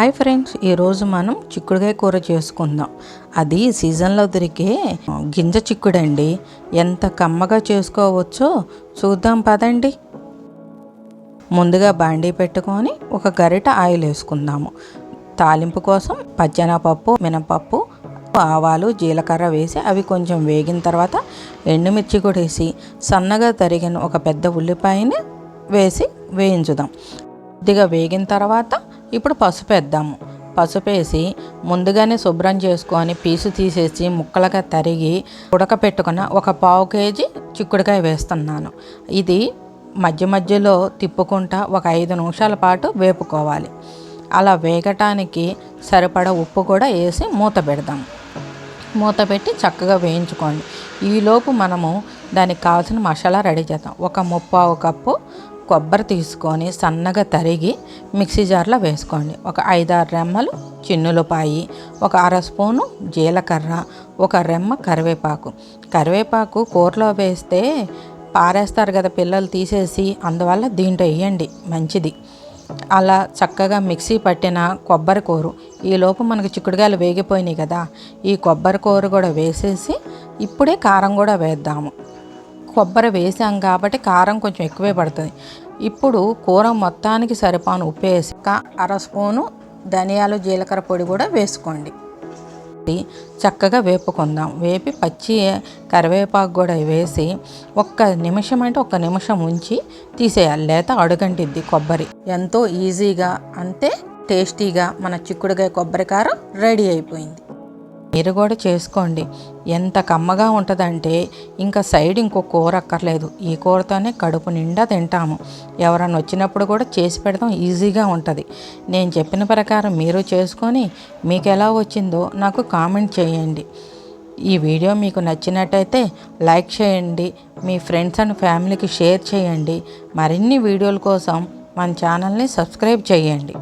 Hi friends ఈరోజు మనం చిక్కుడుకాయ కూర చేసుకుందాం. అది సీజన్లో దొరికే గింజ చిక్కుడండి. ఎంత కమ్మగా చేసుకోవచ్చో చూద్దాం పదండి. ముందుగా బాండీ పెట్టుకొని ఒక గరిట ఆయిల్ వేసుకుందాము. తాలింపు కోసం పచ్చెనపప్పు మినపప్పు ఆవాలు జీలకర్ర వేసి అవి కొంచెం వేగిన తర్వాత ఎండుమిర్చి కూడా వేసి సన్నగా తరిగిన ఒక పెద్ద ఉల్లిపాయని వేసి వేయించుదాం. కొద్దిగా వేగిన తర్వాత ఇప్పుడు పసుపు వేద్దాము. పసుపు వేసి ముందుగానే శుభ్రం చేసుకొని పీసు తీసేసి ముక్కలుగా తరిగి ఉడకపెట్టుకున్న ఒక పావు కేజీ చిక్కుడుకాయ వేస్తున్నాను. ఇది మధ్య మధ్యలో తిప్పుకుంటా ఒక ఐదు నిమిషాల పాటు వేపుకోవాలి. అలా వేగటానికి సరిపడ ఉప్పు కూడా వేసి మూత పెడదాం. మూత పెట్టి చక్కగా వేయించుకోండి. ఈలోపు మనము దానికి కావాల్సిన మసాలా రెడీ చేద్దాం. ఒక ముప్పావు కప్పు కొబ్బరి తీసుకొని సన్నగా తరిగి మిక్సీ జార్లో వేసుకోండి. ఒక ఐదారు రెమ్మలు చిన్నులపాయి ఒక అర స్పూను జీలకర్ర ఒక రెమ్మ కరివేపాకు. కరివేపాకు కూరలో వేస్తే పారేస్తారు కదా పిల్లలు తీసేసి అందువల్ల దీంట్లో వేయండి మంచిది. అలా చక్కగా మిక్సీ పట్టిన కొబ్బరి కూర. ఈలోపు మనకి చిక్కుడుగాయలు వేగిపోయినాయి కదా ఈ కొబ్బరి కూర కూడా వేసేసి ఇప్పుడే కారం కూడా వేద్దాము. కొబ్బరి వేసాం కాబట్టి కారం కొంచెం ఎక్కువే పడుతుంది. ఇప్పుడు కూర మొత్తానికి సరిపాను ఉప్పు వేసి అర స్పూను ధనియాలు జీలకర్ర పొడి కూడా వేసుకోండి. చక్కగా వేపుకుందాం. వేపి పచ్చి కరివేపాకు కూడా వేసి ఒక్క నిమిషం అంటే ఒక్క నిమిషం ఉంచి తీసేయాలి లేత అడుగంటిద్ది కొబ్బరి. ఎంతో ఈజీగా అంతే టేస్టీగా మన చిక్కుడుకాయ కొబ్బరి కారం రెడీ అయిపోయింది. మీరు కూడా చేసుకోండి. ఎంత కమ్మగా ఉంటుందంటే ఇంకా సైడ్ ఇంకో కూర అక్కర్లేదు. ఈ కూరతోనే కడుపు నిండా తింటాము. ఎవరన్నా వచ్చినప్పుడు కూడా చేసి పెడతాం ఈజీగా ఉంటుంది. నేను చెప్పిన ప్రకారం మీరు చేసుకొని మీకు ఎలా వచ్చిందో నాకు కామెంట్ చేయండి. ఈ వీడియో మీకు నచ్చినట్టయితే లైక్ చేయండి మీ ఫ్రెండ్స్ అండ్ ఫ్యామిలీకి షేర్ చేయండి. మరిన్ని వీడియోల కోసం మన ఛానల్ని సబ్స్క్రైబ్ చేయండి.